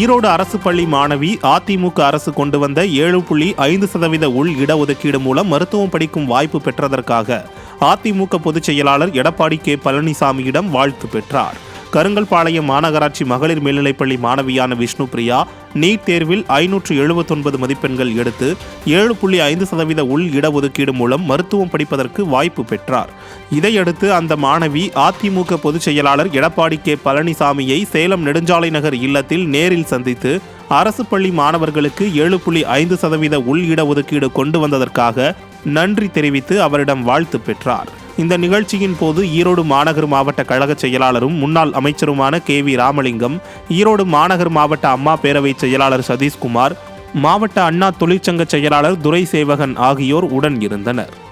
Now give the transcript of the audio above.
ஈரோடு அரசு பள்ளி மாணவி அதிமுக அரசு கொண்டு வந்த ஏழு புள்ளி ஐந்து சதவீத உள் இடஒதுக்கீடு மூலம் மருத்துவம் படிக்கும் வாய்ப்பு பெற்றதற்காக அதிமுக பொதுச் செயலாளர் எடப்பாடி கே பழனிசாமியிடம் வாழ்த்து பெற்றார். கருங்கல்பாளையம் மாநகராட்சி மகளிர் மேல்நிலைப்பள்ளி மாணவியான விஷ்ணு பிரியா நீட் தேர்வில் ஐநூற்று எழுபத்தொன்பது மதிப்பெண்கள் எடுத்து ஏழு புள்ளி ஐந்து சதவீத உள் இடஒதுக்கீடு மூலம் மருத்துவம் படிப்பதற்கு வாய்ப்பு பெற்றார். இதையடுத்து அந்த மாணவி அதிமுக பொதுச் செயலாளர் எடப்பாடி கே. பழனிசாமியை சேலம் நெடுஞ்சாலை நகர் இல்லத்தில் நேரில் சந்தித்து அரசு பள்ளி மாணவர்களுக்கு ஏழு புள்ளி ஐந்து சதவீத உள் இடஒதுக்கீடு கொண்டு வந்ததற்காக நன்றி தெரிவித்து அவரிடம் வாழ்த்து பெற்றார். இந்த நிகழ்ச்சியின் போது ஈரோடு மாநகர் மாவட்ட கழக செயலாளரும் முன்னாள் அமைச்சருமான கே வி ராமலிங்கம் ஈரோடு மாநகர் மாவட்ட அம்மா பேரவை செயலாளர் சதீஷ்குமார் மாவட்ட அண்ணா தொழிற்சங்க செயலாளர் துரை சேவகன் ஆகியோர் உடன் இருந்தனர்.